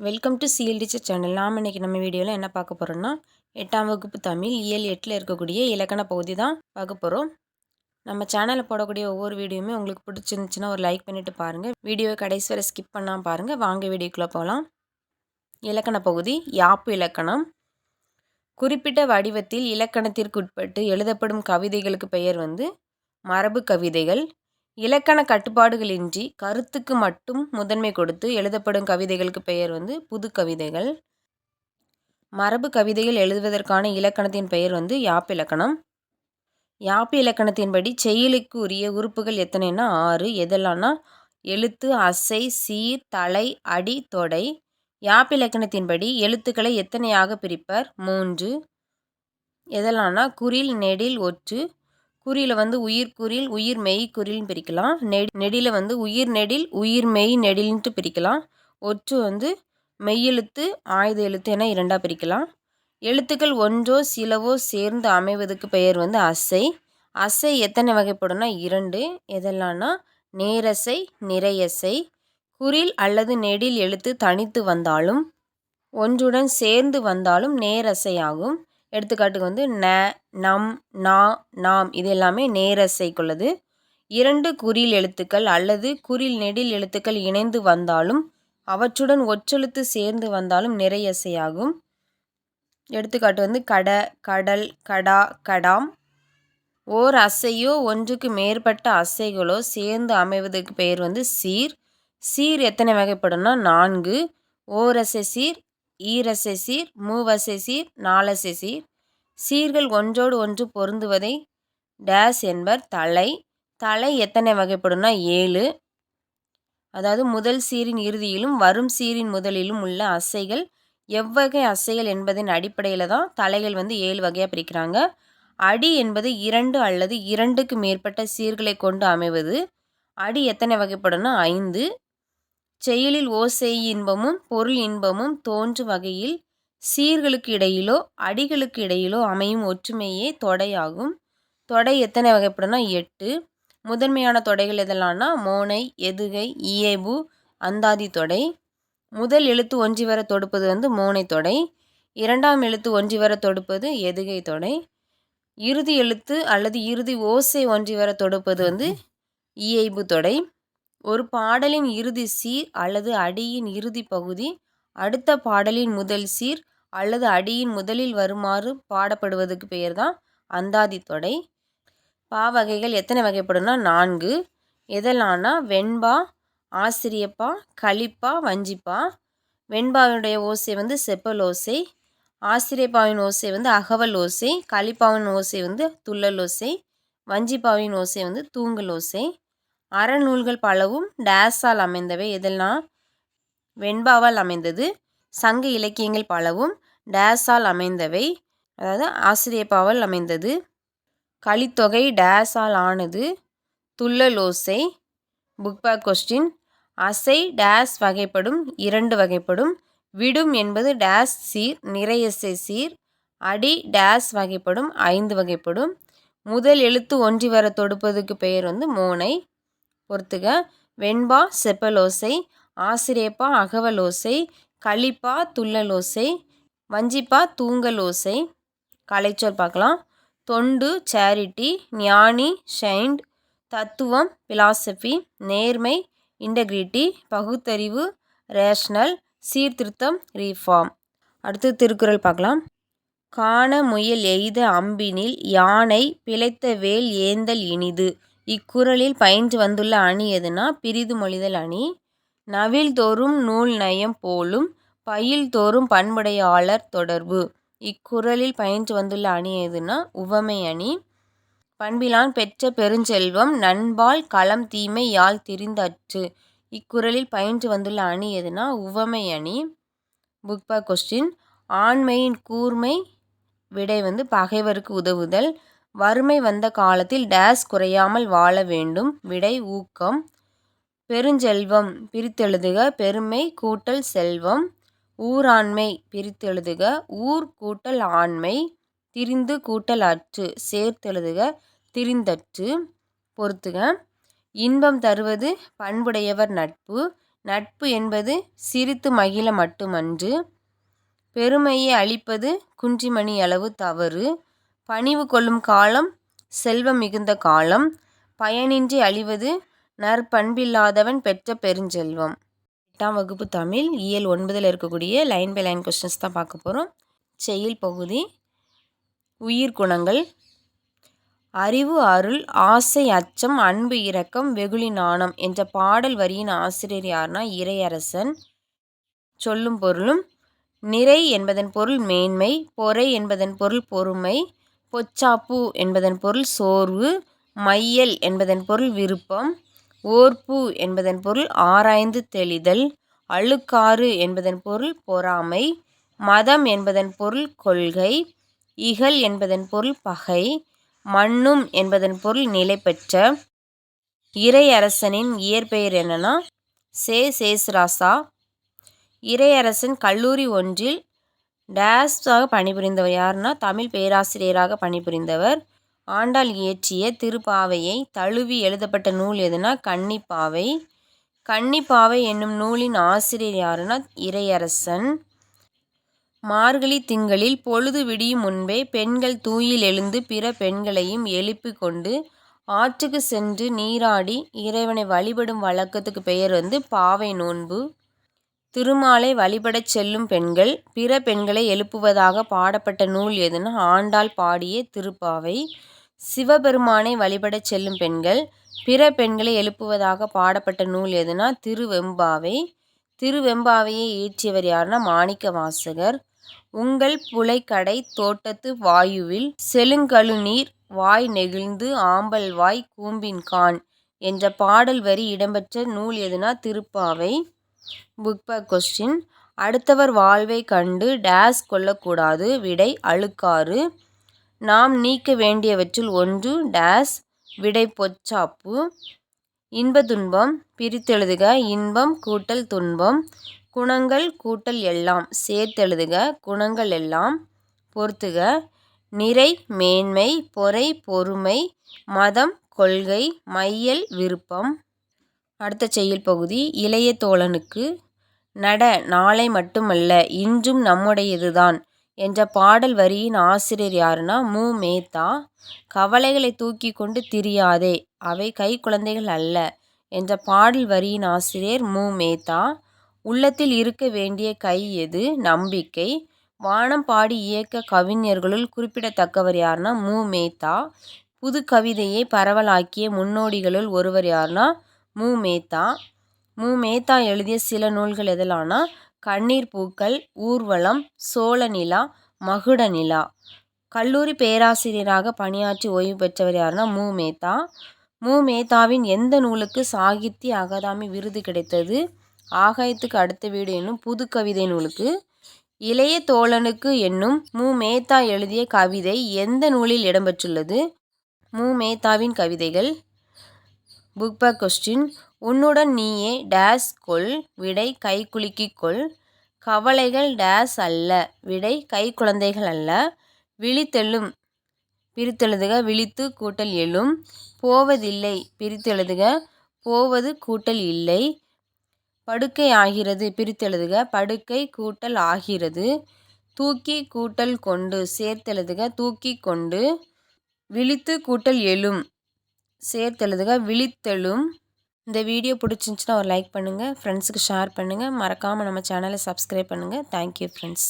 Welcome to C L teacher channel நாம் இன்றைக்கி நம்ம வீடியோவில் என்ன பார்க்க போகிறோம்னா எட்டாம் வகுப்பு தமிழ் இயல் எட்டில் இருக்கக்கூடிய இலக்கண பகுதி தான் பார்க்க போகிறோம் நம்ம சேனலில் போடக்கூடிய ஒவ்வொரு வீடியோவுமே உங்களுக்கு பிடிச்சிருந்துச்சுன்னா ஒரு லைக் பண்ணிவிட்டு பாருங்கள் வீடியோவை கடைசி வரை ஸ்கிப் பண்ணாமல் பாருங்கள் வாங்க வீடியோக்குள்ளே போகலாம். இலக்கண பகுதி யாப்பு இலக்கணம். குறிப்பிட்ட வடிவத்தில் இலக்கணத்திற்குட்பட்டு எழுதப்படும் கவிதைகளுக்கு பெயர் வந்து மரபு கவிதைகள் இலக்கண கட்டுப்பாடுகளின்றி கருத்துக்கு மட்டும் முதன்மை கொடுத்து எழுதப்படும் கவிதைகளுக்கு பெயர் வந்து புது கவிதைகள். மரபு கவிதைகள் எழுதுவதற்கான இலக்கணத்தின் பெயர் வந்து யாப்பு இலக்கணம். யாப்பு இலக்கணத்தின்படி செயலுக்கு உரிய உறுப்புகள் எத்தனைன்னா ஆறு எதெல்லாம்னா எழுத்து அசை சீர் தலை அடி தொடை. யாப்பு இலக்கணத்தின்படி எழுத்துக்களை எத்தனையாக பிரிப்பர்? மூன்று. எதெல்லாம்னா குரில் நெடில் ஒற்று. குறியில் வந்து உயிர் குறில் உயிர் மெய் குறில்னு பிரிக்கலாம். நெ நெடியில் வந்து உயிர் நெடில் உயிர் மெய் நெடில்ன்ட்டு பிரிக்கலாம். ஒற்று வந்து மெய்யெழுத்து ஆயுத எழுத்து என இரண்டாக பிரிக்கலாம். எழுத்துக்கள் ஒன்றோ சிலவோ சேர்ந்து அமைவதற்கு பெயர் வந்து அசை. அசை எத்தனை வகைப்படும்னா இரண்டு. எதெல்லாம்னா நேரசை நிறையசை. குறில் அல்லது நெடில் எழுத்து தனித்து வந்தாலும் ஒன்றுடன் சேர்ந்து வந்தாலும் நேரசை ஆகும். எடுத்துக்காட்டுக்கு வந்து ந நம் நா நாம் இது எல்லாமே நேரசைக்குள்ளது இரண்டு குறில் எழுத்துக்கள் அல்லது குறில் நெடில் எழுத்துக்கள் இணைந்து வந்தாலும் அவற்றுடன் ஒற்றெழுத்து சேர்ந்து வந்தாலும் நிறையசையாகும் எடுத்துக்காட்டு வந்து கட கடல் கடா கடாம். ஓர் அசையோ ஒன்றுக்கு மேற்பட்ட அசைகளோ சேர்ந்து அமைவதற்கு பெயர் வந்து சீர். சீர் எத்தனை வகைப்படும்னா நான்கு. ஓரசை சீர் ஈரசை சீர் மூவசை சீர் நாலசை சீர் சீர்கள் ஒன்றோடு ஒன்று பொருந்துவதை டேஸ் என்பர் தலை. தலை எத்தனை வகைப்படும்னா ஏழு. அதாவது முதல் சீரின் இறுதியிலும் வரும் சீரின் முதலிலும் உள்ள அசைகள். எவ்வகை அசைகள் என்பதன் அடிப்படையில் தான் தலைகள் வந்து ஏழு வகையாக பிரிக்கிறாங்க. அடி என்பது இரண்டு அல்லது இரண்டுக்கு மேற்பட்ட சீர்களை கொண்டு அமைவது. அடி எத்தனை வகைப்படும்னா ஐந்து. செயலில் ஓசை இன்பமும் பொருள் இன்பமும் தோன்று வகையில் சீர்களுக்கு இடையிலோ அடிகளுக்கு இடையிலோ அமையும் ஒற்றுமையே தொடையாகும். தொடை எத்தனை வகைப்படும்னா எட்டு. முதன்மையான தொடைகள் எதெல்லாம்னா மோனை எதுகை இயேபு அந்தாதி தொடை. முதல் எழுத்து ஒன்றி வர தொடுப்பது வந்து மோனை தொடை. இரண்டாம் எழுத்து ஒன்றி வர தொடுப்பது எதுகை தொடை. இறுதி எழுத்து அல்லது இறுதி ஓசை ஒன்றி வர தொடுப்பது வந்து இயைபு தொடை. ஒரு பாடலின் இறுதி சீர் அல்லது அடியின் இறுதி பகுதி அடுத்த பாடலின் முதல் சீர் அல்லது அடியின் முதலில் வருமாறு பாடப்படுவதுக்கு பெயர் தான் அந்தாதி தொடை. பா வகைகள் எத்தனை வகைப்படும்னா நான்கு. எதெல்லாம்னா வெண்பா ஆசிரியப்பா களிப்பா வஞ்சிப்பா. வெண்பாவினுடைய ஓசை வந்து செப்பல் ஓசை. ஆசிரியப்பாவின் ஓசை வந்து அகவல் ஓசை. களிப்பாவின் ஓசை வந்து துள்ளல் ஓசை. வஞ்சிப்பாவின் ஓசை வந்து தூங்கல் ஓசை. அறநூல்கள் பலவும் டேஸால் அமைந்தவை. எதெல்லாம்? வெண்பாவால் அமைந்தது. சங்க இலக்கியங்கள் பலவும் டேஸால் அமைந்தவை. அதாவது ஆசிரியப்பாவால் அமைந்தது. கலித்தொகை டேஸால் ஆனது. துள்ளலோசை புக் பேக் கொஸ்டின் அசை டேஸ் வகைப்படும் இரண்டு வகைப்படும். விடும் என்பது டேஸ் சீர் நிறையசை சீர். அடி டேஸ் வகைப்படும் ஐந்து வகைப்படும். முதல் எழுத்து ஒன்றி வர தொடுப்பதுக்கு பெயர் வந்து மோனை. பொறுத்துக. வெண்பா செப்பலோசை ஆசிரியப்பா அகவலோசை களிப்பா துள்ளலோசை வஞ்சிப்பா தூங்கலோசை. கலைச்சொல் பார்க்கலாம். தொண்டு சேரிட்டி ஞானி ஷைண்ட் தத்துவம் பிலாசபி நேர்மை இன்டெகிரிட்டி பகுத்தறிவு ரேஷ்னல் சீர்திருத்தம் ரீஃபார்ம். அடுத்து திருக்குறள் பார்க்கலாம். காண முயல் எய்த அம்பினில் யானை பிழைத்த வேல் ஏந்தல் இனிது. இக்குறளில் பயின்று வந்துள்ள அணி எதுனா? பிரிது மொழிதல் அணி. நவில் தோறும் நூல் நயம் போலும் பயில் தோறும் பண்புடையாளர் தொடர்பு. இக்குறளில் பயின்று வந்துள்ள அணி எதுனா? உவமை அணி. பண்பிலான் பெற்ற பெருஞ்செல்வம் நண்பால் களம் தீமை யாழ் திரிந்தற்று. இக்குறளில் பயின்று வந்துள்ள அணி எதுனா? உவமை அணி. புக் பேக் கொஸ்டின் ஆண்மையின் கூர்மை விடை வந்து பகைவருக்கு உதவுதல். வறுமை வந்த காலத்தில் டேஸ் குறையாமல் வாழ வேண்டும். விடை ஊக்கம். பெருஞ்செல்வம் பிரித்தெழுதுக. பெருமை கூட்டல் செல்வம். ஊராண்மை பிரித்தெழுதுக. ஊர் கூட்டல் ஆண்மை. திரிந்து கூட்டல் அற்று. சேர்த்தெழுதுக. திரிந்தற்று. பொறுத்துக. இன்பம் தருவது பண்புடையவர் நட்பு. நட்பு என்பது சிரித்து மகிழ மட்டுமன்று. பெருமையை அளிப்பது குன்றிமணி அளவு தவறு. பணிவு கொள்ளும் காலம் செல்வம் மிகுந்த காலம் பயனின்றி அழிவது நற்பண்பில்லாதவன் பெற்ற பெருஞ்செல்வம். எட்டாம் வகுப்பு தமிழ் இயல் ஒன்பதில் இருக்கக்கூடிய லைன் பை லைன் கொஸ்டின்ஸ் தான் பார்க்க போகிறோம் செயல் பகுதி உயிர் குணங்கள் அறிவு அருள் ஆசை அச்சம் அன்பு இரக்கம் வெகுளி நாணம் என்ற பாடல் வரியின் ஆசிரியர் யார்னா இறையரசன். சொல்லும் பொருளும் நிறை என்பதன் பொருள் மேன்மை பொறை என்பதன் பொருள் பொறுமை பொச்சாப்பு என்பதன் பொருள் சோர்வு மையல் என்பதன் பொருள் விருப்பம் ஓர்ப்பு என்பதன் பொருள் ஆராய்ந்து தெளிதல் அழுக்காறு என்பதன் பொருள் பொறாமை மதம் என்பதன் பொருள் கொள்கை இகல் என்பதன் பொருள் பகை மண்ணும் என்பதன் பொருள் நிலை பெற்ற இறையரசனின் இயற்பெயர் என்னன்னா சே சேஸ்ராசா இறையரசன் கல்லூரி ஒன்றில் டேஸாக பணிபுரிந்தவர் யாருன்னா தமிழ் பேராசிரியராக பணிபுரிந்தவர். ஆண்டாள் இயற்றிய திருப்பாவையை தழுவி எழுதப்பட்ட நூல் எதுனா கன்னிப்பாவை. கன்னிப்பாவை என்னும் நூலின் ஆசிரியர் யாருன்னா இறையரசன். மார்கழி திங்களில் பொழுது விடியும் முன்பே பெண்கள் தூயில் எழுந்து பிற பெண்களையும் எழுப்பி கொண்டு ஆற்றுக்கு சென்று நீராடி இறைவனை வழிபடும் வழக்கத்துக்கு பெயர் வந்து பாவை நோன்பு. திருமாலை வழிபடச் செல்லும் பெண்கள் பிற பெண்களை எழுப்புவதாக பாடப்பட்ட நூல் எதுனா? ஆண்டாள் பாடிய திருப்பாவை. சிவபெருமானை வழிபடச் செல்லும் பெண்கள் பிற பெண்களை எழுப்புவதாக பாடப்பட்ட நூல் எதுனா? திருவெம்பாவை. திருவெம்பாவையை இயற்றியவர் யாருன்னா? மாணிக்க வாசகர் உங்கள் புலைக்கடை தோட்டத்து வாயுவில் செழுங்கழுநீர் வாய் நெகிழ்ந்து ஆம்பல் வாய் கூம்பின்காண் என்ற பாடல் வரி இடம்பெற்ற நூல் எதுனா? திருப்பாவை. புக் பேக் கொஸ்டின் அடுத்தவர் வாழ்வை கண்டு டேஸ் கொள்ளக்கூடாது. விடை அழுக்காறு. நாம் நீக்க வேண்டியவற்றில் ஒன்று டேஸ் விடை பொச்சாப்பு இன்ப துன்பம் பிரித்தெழுதுக. இன்பம் கூட்டல் துன்பம். குணங்கள் கூட்டல் எல்லாம். சேர்த்தெழுதுக. குணங்கள் எல்லாம். பொறுத்துக. நிறை மேன்மை பொறை பொறுமை. மதம் கொள்கை மையல் விருப்பம். அடுத்த செய்யுள் பகுதி இளைய தோழனுக்கு நட நாளை மட்டுமல்ல இன்றும் நம்முடையதுதான் என்ற பாடல் வரியின் ஆசிரியர் யாருன்னா மு. மேத்தா. கவலைகளை தூக்கி கொண்டு திரியாதே அவை கை குழந்தைகள் அல்ல என்ற பாடல் வரியின் ஆசிரியர் மு. மேத்தா. உள்ளத்தில் இருக்க வேண்டிய கை எது? நம்பிக்கை. வானம் பாடி இயக்க கவிஞர்களுள் குறிப்பிடத்தக்கவர் யாருன்னா மு. மேத்தா. புது கவிதையை பரவலாக்கிய முன்னோடிகளுள் ஒருவர் யாருன்னா மு மேத்தா மு மேத்தா எழுதிய சில நூல்கள் எதெல்லாம்னா கண்ணீர் பூக்கள் ஊர்வலம் சோழ நிலா மகுட நிலா கல்லூரி பேராசிரியராக பணியாற்றி ஓய்வு பெற்றவர் யாருன்னா மு மேத்தா மு மேத்தாவின் எந்த நூலுக்கு சாகித்ய அகாதமி விருது கிடைத்தது? ஆகாயத்துக்கு அடுத்த வீடு என்னும் புது கவிதை நூலுக்கு. இளைய தோழனுக்கு என்னும் மு மேத்தா எழுதிய கவிதை எந்த நூலில் இடம்பெற்றுள்ளது? மு மேத்தாவின் கவிதைகள் புக் பேக் கொஸ்டின் உன்னுடன் நீயே டேஸ் கொள் விடை கை கொள். கவலைகள் டேஸ் அல்ல விடை கை குழந்தைகள் அல்ல. விழித்தெழும் பிரித்தெழுதுக விழித்து கூட்டல் எழும். போவதில்லை பிரித்தெழுதுக போவது கூட்டல் இல்லை. படுக்கை ஆகிறது பிரித்தெழுதுக படுக்கை கூட்டல் ஆகிறது. தூக்கி கூட்டல் கொண்டு சேர்த்தெழுதுக தூக்கி கொண்டு. விழித்து கூட்டல் எழும். சேர்த்தெழுதுக விழித்தெழும். இந்த வீடியோ பிடிச்சிருந்துச்சின்னா ஒரு லைக் பண்ணுங்கள் ஃப்ரெண்ட்ஸுக்கு ஷேர் பண்ணுங்கள் மறக்காமல் நம்ம சேனலை சப்ஸ்கிரைப் பண்ணுங்கள் தேங்க்யூ ஃப்ரெண்ட்ஸ்